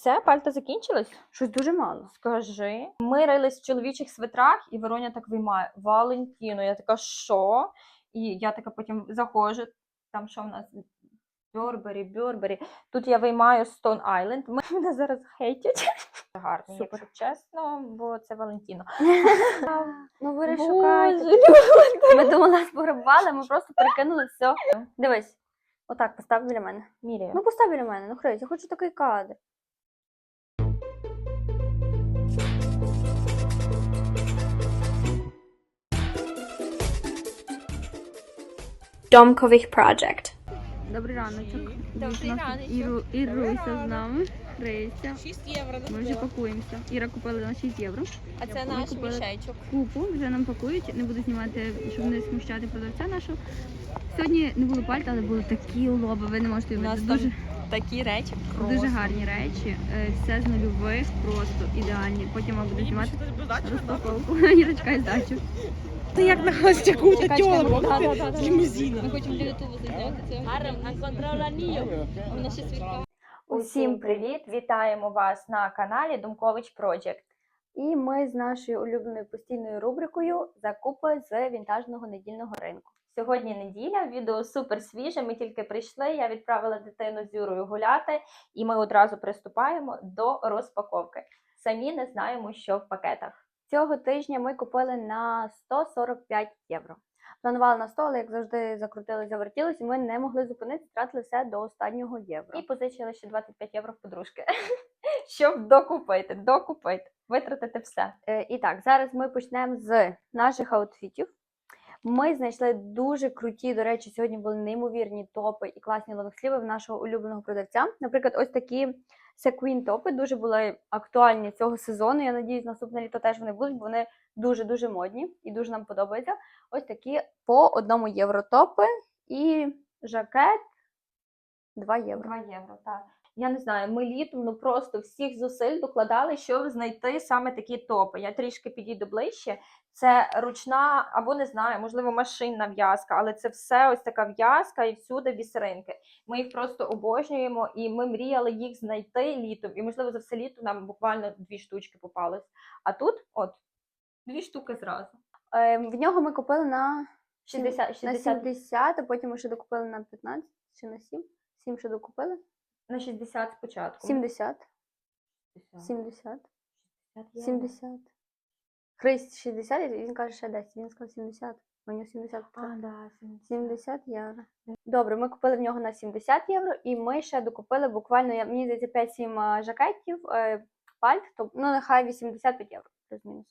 Все, пальта закінчились? Щось дуже мало. Скажи. Ми рились в чоловічих свитрах, і Вороня так виймає Валентіно. Я така, що? І я така потім заходжу. Там що в нас? Бьорбері, Бьорбері. Тут я виймаю Stone Island. Мене зараз хейтять. Гарно, Супер. якщо чесно, бо це Валентіно. Ну ви Боже, шукаєте. Ми думали, нас пограбували, ми просто перекинули все. Дивись, отак постав біля мене. Міряю. Ну постав біля мене, ну Хрись, я хочу такий кадр. Domkovich Project. Добрий раночок. Добрий раночок. Іру, Іруся з нами. Хрися. 6 євро Ми вже пакуємося. Іра купила на 6 євро. А це Ми наш купили мішечок. Купу вже нам пакують. Не буду знімати, щоб не смущати продавця нашого. Сьогодні не було пальта, але були такі улоби. Ви не можете У нас уявити. там Дуже, такі речі. дуже гарні речі. Е, Все з нульових, просто ідеальні. Потім вам буду знімати розпаковку. Ірочка і здачу. Ти як на холостяку та з лімузина. Ми хочемо для ютубу зняти це. Гарем, а вона ще свідка. Усім привіт! Вітаємо вас на каналі Думкович Project. І ми з нашою улюбленою постійною рубрикою Закупи з вінтажного недільного ринку. Сьогодні неділя, відео супер свіже. Ми тільки прийшли. Я відправила дитину з Юрою гуляти, і ми одразу приступаємо до розпаковки. Самі не знаємо, що в пакетах. Цього тижня ми купили на 145 євро. Планували на 100, але як завжди закрутили, завертілись, і ми не могли зупинити, втратили все до останнього євро. І позичили ще 25 євро в подружки, щоб докупити, докупити, витратити все. Е, І так, зараз ми почнемо з наших аутфітів. Ми знайшли дуже круті, до речі, сьогодні були неймовірні топи і класні лонгсліви в нашого улюбленого продавця. Наприклад, ось такі секвін топи дуже були актуальні цього сезону. Я надіюсь, наступне літо теж вони будуть, бо вони дуже-дуже модні і дуже нам подобаються. Ось такі по одному євро топи і жакет 2 євро. 2 євро, так. Я не знаю, ми літом ну просто всіх зусиль докладали, щоб знайти саме такі топи. Я трішки підійду ближче. Це ручна, або не знаю, можливо, машинна в'язка, але це все ось така в'язка і всюди бісеринки. Ми їх просто обожнюємо, і ми мріяли їх знайти літом. І, можливо, за все літо нам буквально дві штучки попались. А тут, от, дві штуки зразу. Е, В нього ми купили на 60, на 70, а потім ми ще докупили на 15 чи на 7. 7 ще докупили. На 60 спочатку. 70. 70. 70. євро. 70. Христ 60, він каже ще 10. Він сказав 70. У нього 70. А, да, 70. 70 євро. Добре, ми купили в нього на 70 євро, і ми ще докупили буквально, я- мені здається, 5-7 жакетів, е, пальт, то, ну нехай 85 євро, плюс-мінус.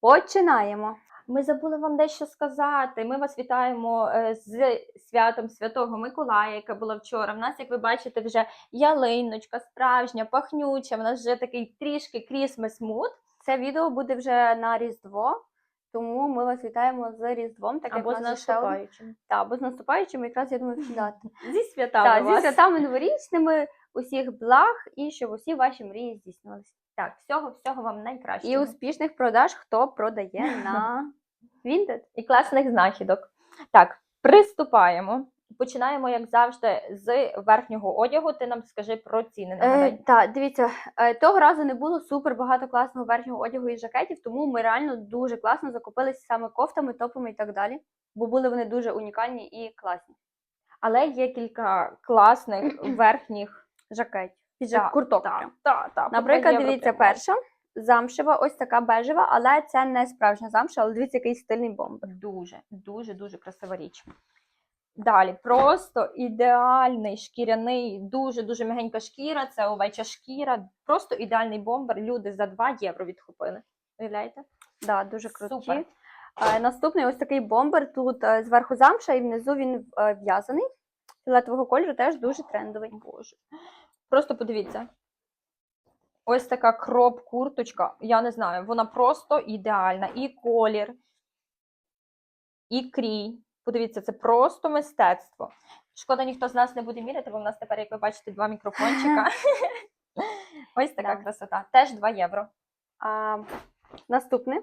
Починаємо. Ми забули вам дещо сказати. Ми вас вітаємо е, з святом Святого Миколая, яке було вчора. В нас, як ви бачите, вже ялиночка справжня, пахнюча. В нас вже такий трішки крісмес муд. Це відео буде вже на Різдво, тому ми вас вітаємо з Різдвом, так Або у з наступаючим. Та, або з наступаючим, якраз я думаю, вкидати. Зі святами Так, зі святами новорічними, усіх благ і щоб усі ваші мрії здійснилися. Так, всього, всього вам найкращого. І успішних продаж, хто продає на Vinted. і класних знахідок. Так, приступаємо. Починаємо, як завжди, з верхнього одягу. Ти нам скажи про ціни. Е, так, дивіться, е, того разу не було супер багато класного верхнього одягу і жакетів, тому ми реально дуже класно закупилися саме кофтами, топами і так далі. Бо були вони дуже унікальні і класні. Але є кілька класних верхніх Жакетів. Піджак, Так, курток. так, так, так, Наприклад, дивіться, перша замшева, ось така бежева, але це не справжня замша, але дивіться, який стильний бомбер. Дуже, дуже, дуже красива річ. Далі, просто ідеальний шкіряний, дуже-дуже м'ягенька шкіра, це овеча шкіра, просто ідеальний бомбер. Люди за 2 євро відкупили. Уявляєте? Да, дуже круті. Супер. Е, наступний ось такий бомбер. Тут е, зверху замша і внизу він е, в'язаний. Фіолетового кольору теж дуже трендовий. Боже. Просто подивіться. Ось така кроп-курточка. Я не знаю, вона просто ідеальна. І колір, і крій. Подивіться, це просто мистецтво. Шкода, ніхто з нас не буде міряти, бо в нас тепер, як ви бачите, два мікрофончика. Ось така Да. красота. Теж 2 євро. А, наступний.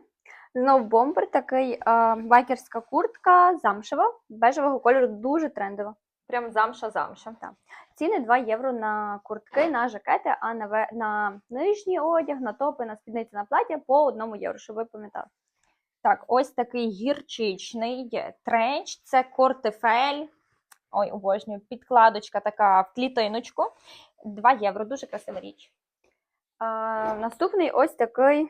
Знов бомбер, такий а, байкерська куртка, замшева, бежевого кольору, дуже трендова. Прям замша-замша. Ціни 2 євро на куртки, на жакети, а на, на нижній одяг, на топи, на спідниці, на плаття по 1 євро, щоб ви пам'ятали. Так, ось такий гірчичний тренч, це кортефель. Ой, обожнюю, підкладочка така в клітиночку. 2 євро, дуже красива річ. А, наступний ось такий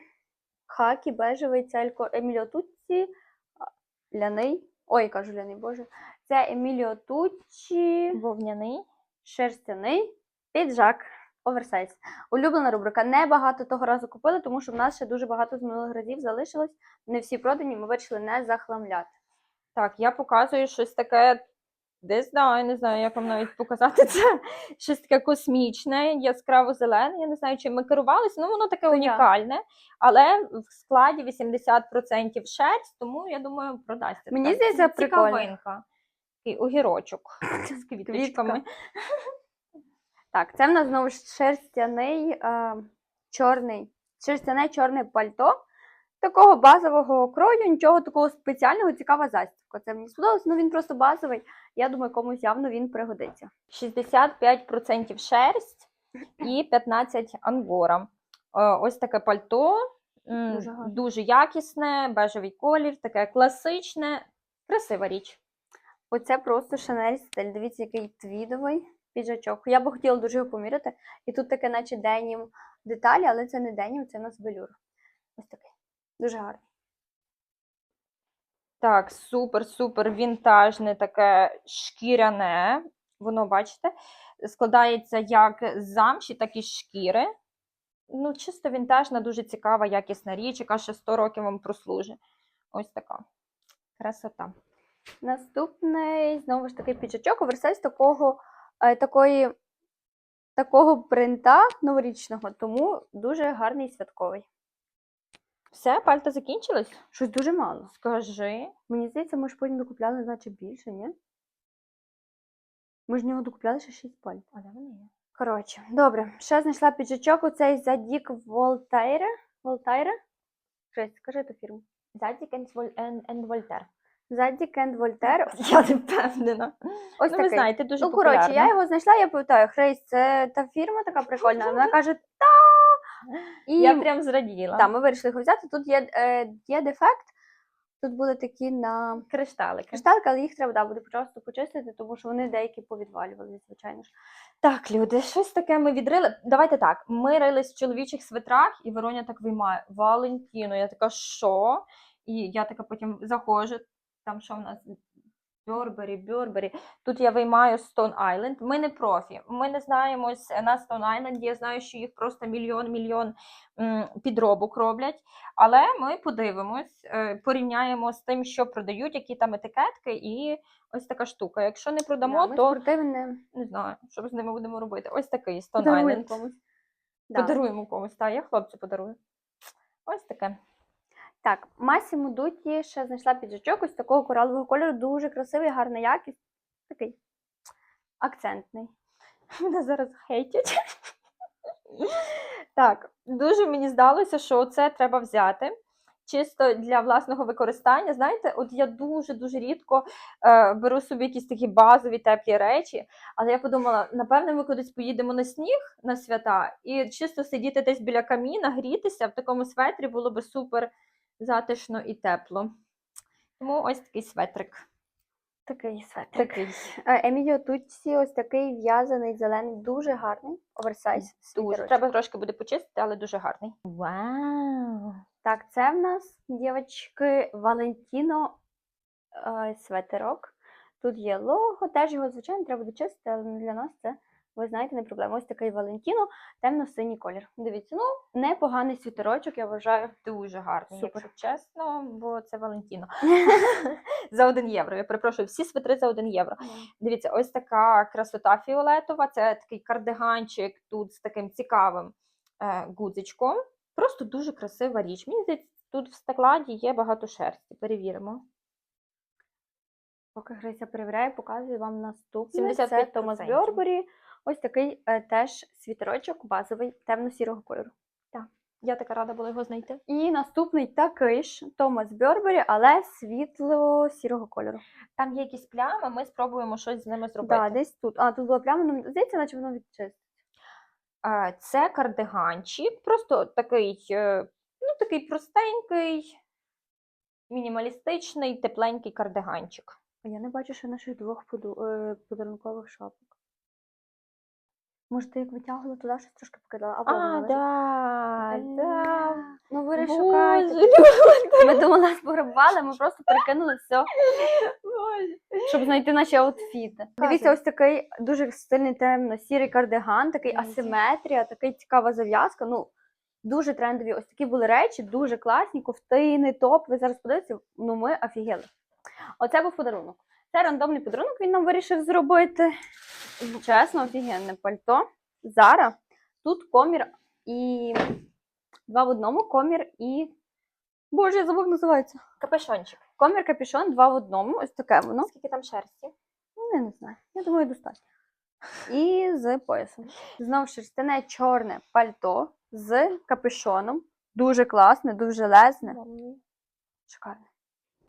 хакі бежевий целько Еміліо Тутці. Ляний. Ой, кажу ляний, боже. Це Еміліо Тутчі. Вовняний. Шерстяний піджак. Оверсайз. Улюблена рубрика. Небагато того разу купили, тому що в нас ще дуже багато з минулих разів залишилось. Не всі продані, ми вирішили не захламляти. Так, я показую щось таке, не знаю, не знаю, як вам навіть показати це. Щось таке космічне, яскраво зелене. Я не знаю, чим ми керувалися. Ну, воно таке То я. унікальне, але в складі 80% шерсть, тому я думаю, продасться. Мені здається, прикольно. цікавинка. Такий огірочок з квіточками. Так, це в нас знову ж шерстяний е, чорний, шерстяне чорне пальто. Такого базового крою, нічого такого спеціального, цікава застібка. Це мені сподобалось, ну він просто базовий. Я думаю, комусь явно він пригодиться. 65% шерсть і 15% ангора. Е, Ось таке пальто, Дуже дуже якісне, бежевий колір, таке класичне, красива річ. Оце просто Шанель стиль. Дивіться, який твідовий піджачок. Я би хотіла дуже його поміряти. І тут таке, наче денім деталі, але це не денім, це у нас велюр. Ось такий. Дуже гарний. Так, супер, супер вінтажне, таке шкіряне. Воно, бачите, складається як з замші, так і з шкіри. Ну, чисто вінтажна, дуже цікава, якісна річ, яка ще 100 років вам прослужить. Ось така красота. Наступний, знову ж таки, піджачок, оверсайз такого, е, такої, такого принта новорічного, тому дуже гарний і святковий. Все, пальто закінчилось? Щось дуже мало. Скажи. Мені здається, ми ж потім докупляли, наче більше, ні? Ми ж в нього докупляли ще 6 пальт. А де вони є? Коротше, добре. Ще знайшла піджачок оцей Задік Волтайре. Волтайре? Щось, скажи ту фірму. Задік and Вольтер. Задік енд Вольтер. Я не впевнена. Ось ну, ви знаєте, дуже Ну, коротше, я його знайшла, я питаю, Хрейс, це та фірма така прикольна. Вона каже, та. І Я прям зраділа. та, ми вирішили його взяти. Тут є, е, є дефект. Тут були такі на Кришталики. кришталки, але їх треба да, буде просто почистити, тому що вони деякі повідвалювали, звичайно ж. Так, люди, щось таке ми відрили. Давайте так. Ми рились в чоловічих свитрах, і Вероня так виймає Валентіно. Я така, що? І я така потім заходжу. Там що в нас? Бьорбері, Бьорбері. Тут я виймаю Stone Island. Ми не профі. Ми не знаємось на Stone Island. Я знаю, що їх просто мільйон-мільйон підробок роблять. Але ми подивимось, е, порівняємо з тим, що продають, які там етикетки, і ось така штука. Якщо не продамо, Да, то спортивне не знаю, що з ними будемо робити. Ось такий Stone подаруємо комусь. Да. Подаруємо комусь, так, я хлопцю подарую. Ось таке. Так, Масіму Дуті ще знайшла піджачок ось такого коралового кольору, дуже красивий, гарна якість. Такий акцентний. Мене зараз хейтять. Так, дуже мені здалося, що це треба взяти. Чисто для власного використання. Знаєте, от я дуже-дуже рідко е, беру собі якісь такі базові теплі речі, але я подумала, напевно, ми кудись поїдемо на сніг на свята, і чисто сидіти десь біля каміна, грітися в такому светрі було би супер затишно і тепло. Тому ось такий светрик. Такий светрик. Такий. Еміліо Тутсі, ось такий в'язаний зелений, дуже гарний. Оверсайз. Дуже. Треба трошки буде почистити, але дуже гарний. Вау! Так, це в нас, дівчатки, Валентіно е, светерок. Тут є лого, теж його, звичайно, треба дочистити, але для нас це, ви знаєте, не проблема. Ось такий Валентіно, темно-синій колір. Дивіться, ну, непоганий світерочок, я вважаю. Дуже гарний, Супер. якщо чесно, бо це Валентіно. за один євро. Я перепрошую, всі свитри за один євро. Дивіться, ось така красота фіолетова. Це такий кардиганчик тут з таким цікавим е, гудзичком. Просто дуже красива річ. Мені здається, тут в складі є багато шерсті. Перевіримо. Поки Грися перевіряє, показую вам наступне. Це 75%. Томас Бьорбері. Ось такий е, теж світерочок базовий темно-сірого кольору. Так. Я така рада була його знайти. І наступний такий ж Томас Бьорбері, але світло-сірого кольору. Там є якісь плями, ми спробуємо щось з ними зробити. Да, десь тут. А, тут була пляма, ну, здається, наче воно відчисто. А, Це кардиганчик, просто такий, е, ну, такий простенький, мінімалістичний, тепленький кардиганчик. Я не бачу ще наших двох е, подарункових шапок. Може, ти як витягувала туди, щось трошки покидала, або А, да, да. Ну ви Боже, шукаєте. Ми думали, нас пограбували, ми просто перекинули все, щоб знайти наші аутфіти. Дивіться, ось такий дуже стильний темно-сірий кардиган, такий асиметрія, такий цікава зав'язка. Ну, дуже трендові. Ось такі були речі, дуже класні, ковтини, топ. Ви зараз подивитеся, ну ми офігели. Оце був подарунок. Це рандомний подарунок, він нам вирішив зробити. Чесно, офігенне пальто. Зара. Тут комір і два в одному комір і. Боже, я забув, як називається. Капюшончик. Комір капюшон, два в одному. Ось таке воно. Скільки там шерсті? Ну, я не знаю. Я думаю, достатньо. І з поясом. Знову шерстяне чорне пальто з капюшоном. Дуже класне, дуже лесне. Шикарне.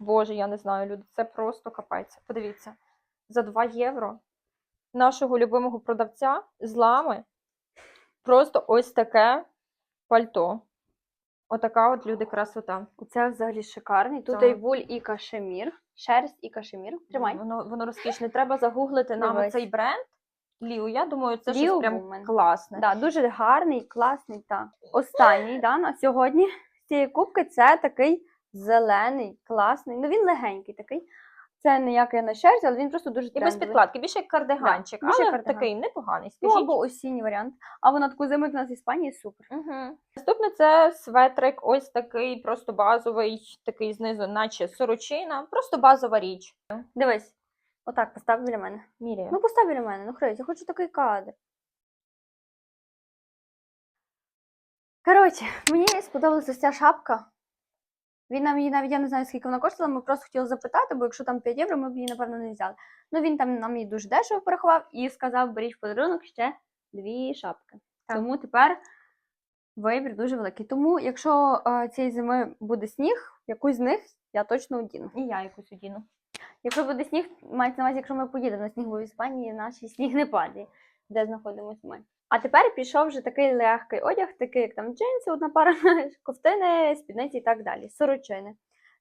Боже, я не знаю, люди, це просто капець. Подивіться, за 2 євро нашого любимого продавця з лами просто ось таке пальто. Отака от люди красота. Це взагалі шикарний. Тут і вуль, і кашемір. Шерсть і кашемір. Тримай. Воно, воно розкішне. Треба загуглити нам цей бренд. Ліу, я думаю, це щось прям класне. Да, дуже гарний, класний та останній да, на сьогодні з цієї кубки це такий зелений, класний. Ну він легенький такий. Це ніякий на шерсть, але він просто дуже І без підкладки, більше як кардиганчик, Да, більше але кардиган. такий непоганий. Ну Скажіть. або осінній варіант. Або на таку зиму, як у нас в Іспанії, супер. Угу. Наступне це светрик, ось такий, просто базовий, такий знизу, наче сорочина, просто базова річ. Дивись, отак постав біля мене. Міряю. Ну постав біля мене, ну Хрись, я хочу такий кадр. Коротше, мені сподобалася ця шапка. Він нам її навіть я не знаю, скільки вона коштувала. Ми просто хотіли запитати, бо якщо там 5 євро, ми б її, напевно, не взяли. Ну він там нам її дуже дешево порахував і сказав, беріть в подарунок ще дві шапки. Так. Тому тепер вибір дуже великий. Тому, якщо е, цієї зими буде сніг, якусь з них я точно одіну. І я якусь одіну. Якщо буде сніг, мається на увазі, якщо ми поїдемо на сніг, бо в Іспанії наш сніг не падає, де знаходимося ми. А тепер пішов вже такий легкий одяг, такий як там джинси, одна пара, ковтини, спідниці і так далі. Сорочини.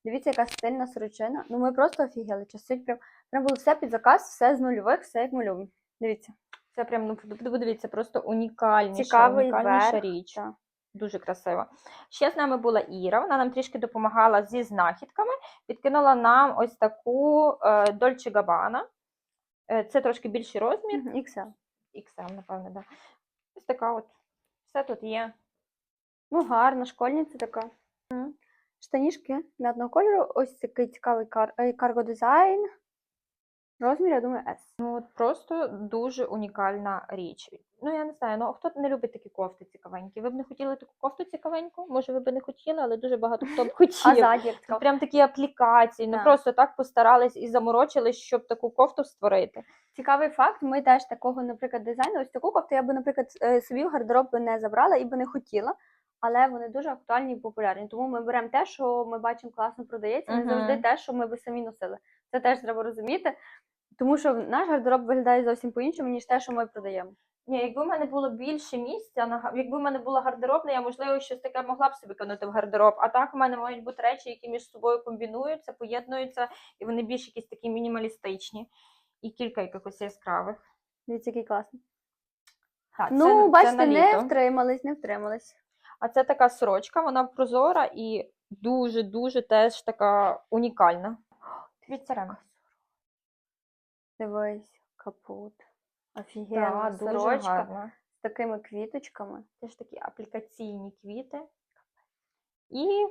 Дивіться, яка стильна сорочина. Ну ми просто офігели. Часуть прям, прям було все під заказ, все з нульових, все як ми любимо. Дивіться. Це прям, ну подивіться, просто унікальніша, Цікавий унікальніша верх, річ. так. Дуже красиво. Ще з нами була Іра, вона нам трішки допомагала зі знахідками, підкинула нам ось таку е, Dolce Gabbana. Е, Це трошки більший розмір, XL. XL, напевно, да. Ось така от. Все тут є. Ну, гарна, школьниця така. Штанішки м'ятного кольору, ось такий цікавий кар... е, карго дизайн. Розмір, я думаю, S. Ну, от просто дуже унікальна річ. Ну, я не знаю, ну хто не любить такі кофти цікавенькі? Ви б не хотіли таку кофту цікавеньку? Може, ви б не хотіли, але дуже багато хто б хотів. А цікаво. прям такі аплікації, ну просто так постарались і заморочились, щоб таку кофту створити. Цікавий факт, ми теж такого, наприклад, дизайну, ось таку кофту я би, наприклад, е, собі в гардероб би не забрала і би не хотіла, але вони дуже актуальні і популярні. Тому ми беремо те, що ми бачимо класно продається, не завжди те, що ми би самі носили. Це теж треба розуміти, тому що наш гардероб виглядає зовсім по-іншому, ніж те, що ми продаємо. Ні, якби в мене було більше місця, на якби в мене була гардеробна, я можливо щось таке могла б собі кинути в гардероб. А так в мене мають бути речі, які між собою комбінуються, поєднуються, і вони більш якісь такі мінімалістичні. І кілька якихось яскравих. Дивіться, який класний. Так, ну, це, бачите, це не втримались, не втримались. А це така сорочка, вона прозора і дуже-дуже теж така унікальна. Від. Дивись, капут. Офігенна Так, дуже сорочка гарна. з такими квіточками. Теж такі аплікаційні квіти. І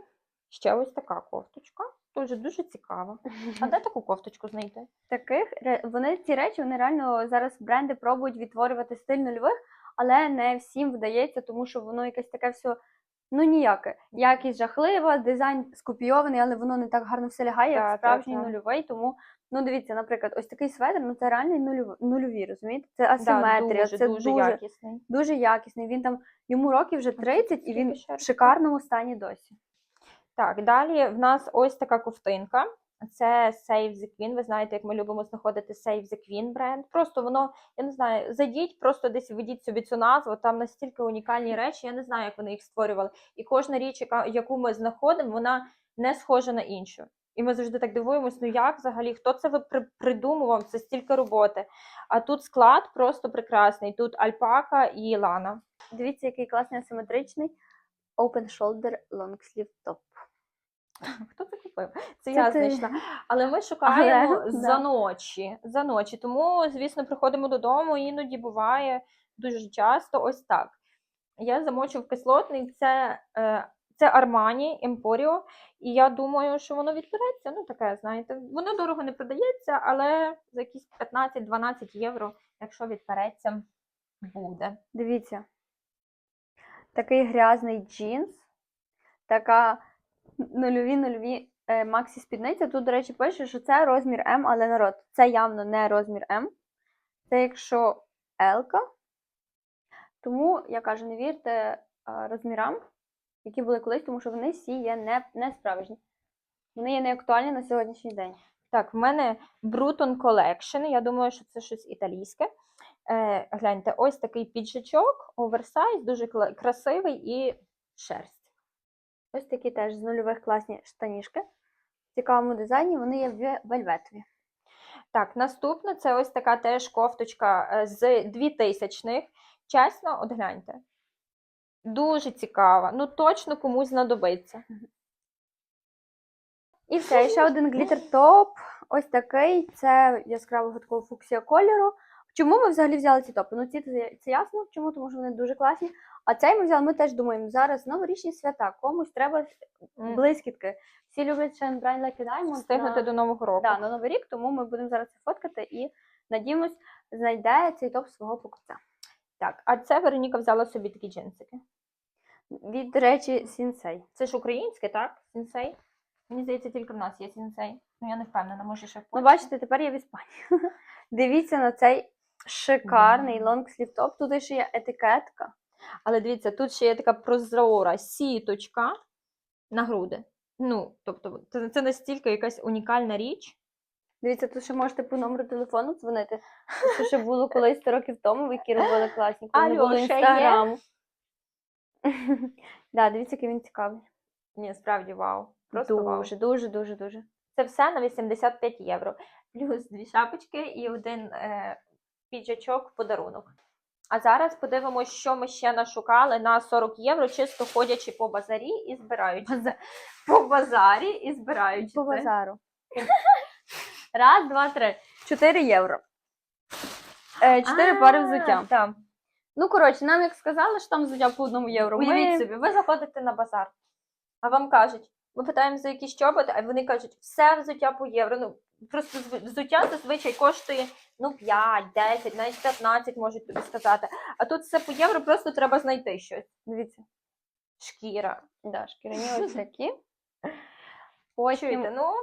ще ось така кофточка. Дуже дуже цікава. А де таку кофточку знайти? таких вони ці речі вони реально зараз бренди пробують відтворювати стиль нульових, але не всім вдається, тому що воно якесь таке все. Ну ніяке. Якість жахлива, дизайн скопійований, але воно не так гарно все лягає, як справжній та. нульовий. Тому Ну, дивіться, наприклад, ось такий светр, ну це реально нульов- нульові, розумієте? Це Да, асиметрія, дуже, це дуже, дуже, якісний. дуже якісний. Він там йому років вже 30 і він в шикарному стані досі. Так, далі в нас ось така ковтинка. Це Save the Queen. Ви знаєте, як ми любимо знаходити Save the Queen бренд. Просто воно, я не знаю, зайдіть, просто десь введіть собі цю назву. Там настільки унікальні речі. Я не знаю, як вони їх створювали. І кожна річ, яку ми знаходимо, вона не схожа на іншу. І ми завжди так дивуємось, ну як взагалі, хто це ви при- придумував? Це стільки роботи. А тут склад просто прекрасний. Тут альпака і лана. Дивіться, який класний асиметричний open shoulder long sleeve top. Хто це купив? Це, Це я ти. знайшла. Але ми шукаємо Але, за да. ночі. За ночі. Тому, звісно, приходимо додому, іноді буває дуже часто ось так. Я замочу в кислотний. Це, е, це Armani Emporio, і я думаю, що воно відбереться. Ну, таке, знаєте, воно дорого не продається, але за якісь 15-12 євро, якщо відпереться, буде. Дивіться. Такий грязний джинс, така нульові нульові е, максі спідниця. Тут, до речі, пише, що це розмір М, але народ, це явно не розмір М. Це якщо L. Тому я кажу, не вірте е, розмірам, які були колись, тому що вони всі є не, не справжні. Вони є не актуальні на сьогоднішній день. Так, в мене Bruton Collection. Я думаю, що це щось італійське. Е, гляньте, ось такий піджачок, оверсайз, дуже красивий і шерсть. Ось такі теж з нульових класні штанішки. В цікавому дизайні вони є в вельветові. Так, наступна це ось така теж кофточка е, з 2000-х. Чесно, от гляньте. Дуже цікава. Ну, точно комусь знадобиться. І все, і ще один глітер топ. Ось такий. Це яскравого такого фуксія кольору. Чому ми взагалі взяли ці топи? Ну, ці це, ясно, чому, тому що вони дуже класні. А цей ми взяли, ми теж думаємо, зараз новорічні свята, комусь треба блискітки. Всі люблять Shine Bright Like a Diamond Встигнути на, до Нового року. да, на Новий рік, тому ми будемо зараз це фоткати і надіємось, знайде цей топ свого покупця. Так, а це Вероніка взяла собі такі джинсики. Від, речі, Сінсей. Це ж українське, так? Сінсей? Мені здається, тільки в нас є сінсей. Ну, я не впевнена, може ще в Ну, бачите, тепер я в Іспанії. Дивіться на цей шикарний Вау. лонгслів топ. Тут ще є етикетка. Але дивіться, тут ще є така прозора сіточка на груди. Ну, тобто, це настільки якась унікальна річ. Дивіться, тут ще можете по номеру телефону дзвонити. Це ще було колись 100 років тому, які робили класні, коли не було ще інстаграму. Да, дивіться, який він цікавий. Ні, справді вау. Просто вау. Дуже, дуже, дуже, дуже. Це все на 85 євро. Плюс дві шапочки і один е, піджачок в подарунок. А зараз подивимося, що ми ще нашукали на 40 євро, чисто ходячи по базарі і збираючи це. По базарі і збираючи По це. базару. Раз, два, три. Чотири євро. Е, Чотири пари взуття. Так. Ну, коротше, нам як сказали, що там взуття по одному євро. Уявіть Ми... собі, ви заходите на базар, а вам кажуть, ми питаємо за якісь чоботи, а вони кажуть, все взуття по євро. Ну, просто зв- взуття зазвичай коштує ну, 5, 10, навіть 15 можуть тобі сказати. А тут все по євро, просто треба знайти щось. Дивіться. Шкіра. Да, шкіряні ось такі. Потім, Чуєте, ну,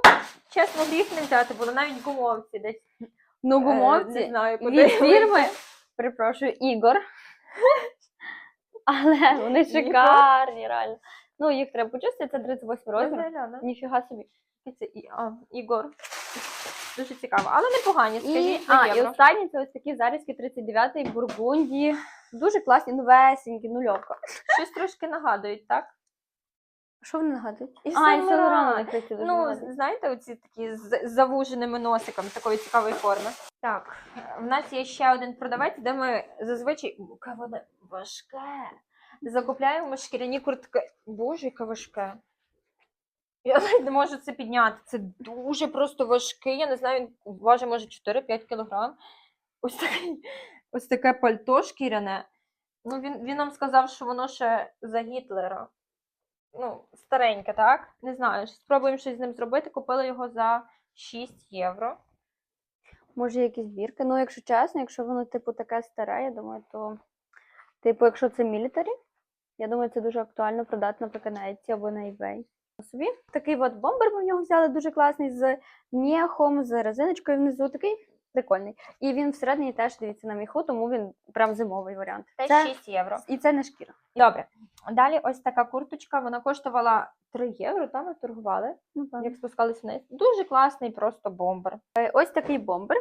чесно, гріх не взяти, було навіть гумовці десь. ну, е, гумовці не знаю, куди. від фірми, перепрошую, Ігор. Але вони шикарні, реально. Ну, їх треба почистити, це 38 розмір. Ніфіга собі. Це і, а, Ігор. Дуже цікаво, але непогані, І, скажіть, а, за і євро. останні це ось такі зарізки 39-й Бургунді. Дуже класні, новесенькі, нульовка. Щось трошки нагадують, так? Що вони нагадують? І а, і. Laurent їх дуже Ну, нагадують. знаєте, оці такі з завуженими носиками такої цікавої форми. Так, в нас є ще один продавець, де ми зазвичай. Яке воно важке. Закупляємо шкіряні куртки. Боже, яке важке. Я навіть не можу це підняти. Це дуже просто важке. Я не знаю, він важить, може 4-5 кілограм. Ось таке, ось таке пальто шкіряне. Ну, він, він нам сказав, що воно ще за Гітлера. Ну, стареньке, так? Не знаю. Спробуємо щось з ним зробити. Купили його за 6 євро. Може, якісь бірки. Ну, якщо чесно, якщо воно, типу, таке старе, я думаю, то, типу, якщо це мілітарі, я думаю, це дуже актуально продати, наприклад, на Etsy або на eBay. собі. Такий от бомбер ми в нього взяли дуже класний з м'єхом, з резиночкою внизу. Такий прикольний. І він всередині теж дивіться на міху, тому він прям зимовий варіант. Це Це 6 євро. і це не шкіра. Добре. Далі ось така курточка, вона коштувала 3 євро, там ми торгували, Ну, як спускались вниз. Дуже класний просто бомбер. Е, Ось такий бомбер.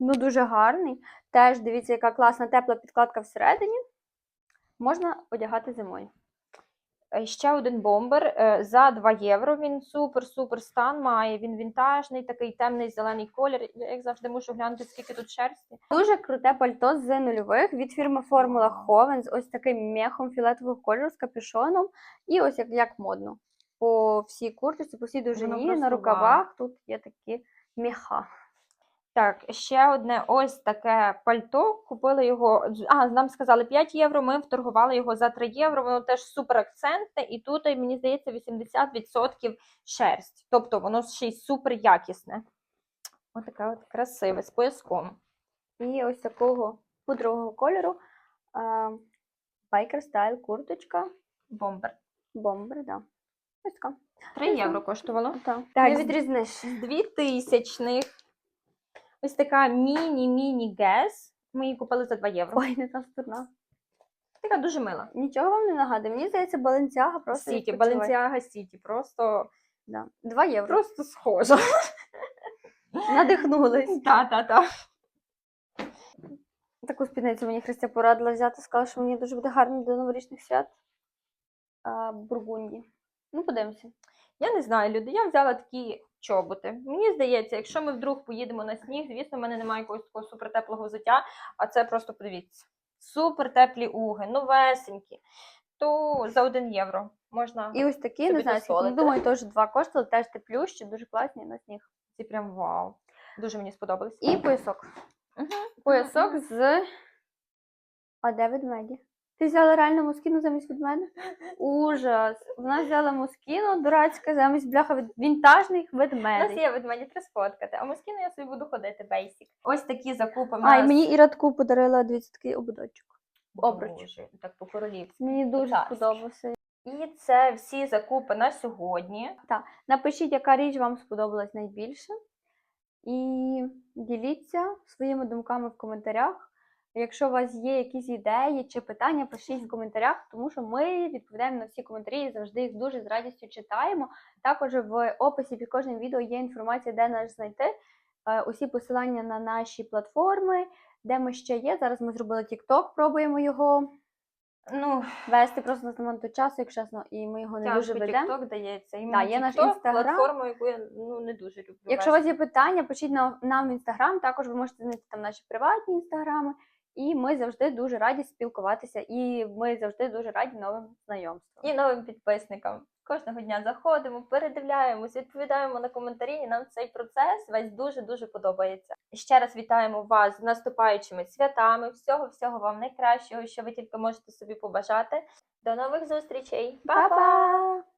Ну, дуже гарний. Теж дивіться, яка класна тепла підкладка всередині. Можна одягати зимою. Е, Ще один бомбер е, за 2 євро. Він супер-супер стан має. Він вінтажний, такий темний зелений колір. Я як завжди мушу глянути, скільки тут шерсті. Дуже круте пальто з нульових від фірми Формула Ховен з ось таким мехом фіолетового кольору з капюшоном. І ось як, як модно. По всій куртці, по всій довжині, на рукавах тут є такі меха. Так, ще одне ось таке пальто. Купили його. А, нам сказали 5 євро. Ми вторгували його за 3 євро. Воно теж супер акцентне, і тут, мені здається, 80% шерсть. Тобто воно ще й супер якісне. Отаке от красиве з пояском. І ось такого пудрового кольору. Байкер стайл курточка. Бомбер. Бомбер, да. Ось така. 3 євро коштувало. Так, Так, не відрізниш. З 2000-х. Ось така міні-міні гес. Ми її купили за 2 євро. Ой, не та сторона. Така дуже мила. Нічого вам не нагадує. Мені здається, Баленціага просто Сіті. Balenciaga Сіті. Просто, Да. Два євро. просто схожа. Надихнулись. Так, так, так. Таку спідницю мені Христя порадила взяти, сказала, що мені дуже буде гарно до новорічних свят. А, Бургунді. Ну, подивимося. Я не знаю, люди. Я взяла такі чоботи. Мені здається, якщо ми вдруг поїдемо на сніг, звісно, в мене немає якогось такого супертеплого взуття, а це просто подивіться. Супертеплі уги, новесенькі. То за 1 євро можна. І ось такі, Собі не знаю, ну, дозволити. думаю, теж два коштували, теж теплющі, дуже класні на сніг. Ці прям вау. Дуже мені сподобались. І поясок. Мгм. Поясок Мгм. з. А де ведмеді? Ти взяла реально москіну замість ведмедя? Ужас. Вона взяла москіну дурацьке замість бляха від- вінтажних У нас є ведмеді треба сфоткати, а москіно я собі буду ходити бейсік. Ось такі закупи. А, і мені Іра таку подарила, дивіться, такий ободочок. обруч. Боже, так по-королівськи. Мені дуже сподобався. І це всі закупи на сьогодні. Напишіть, яка річ вам сподобалась найбільше. І діліться своїми думками в коментарях. Якщо у вас є якісь ідеї чи питання, пишіть в коментарях, тому що ми відповідаємо на всі коментарі і завжди їх дуже з радістю читаємо. Також в описі під кожним відео є інформація, де нас знайти. Е, Усі посилання на наші платформи, де ми ще є. Зараз ми зробили TikTok, пробуємо його Ну, вести. Просто у нас немає до часу, якщо чесно, і ми його не дуже тяжко ведемо. TikTok дається. І Да, є наш Instagram. платформа, яку я ну, не дуже люблю. Якщо у вас є питання, пишіть на- нам в інстаграм. Також ви можете знайти там наші приватні інстаграми. І ми завжди дуже раді спілкуватися, і ми завжди дуже раді новим знайомствам. І новим підписникам. Кожного дня заходимо, передивляємось, відповідаємо на коментарі. І нам цей процес весь дуже-дуже подобається. Ще раз вітаємо вас з наступаючими святами. Всього всього вам найкращого, що ви тільки можете собі побажати. До нових зустрічей. Па-па!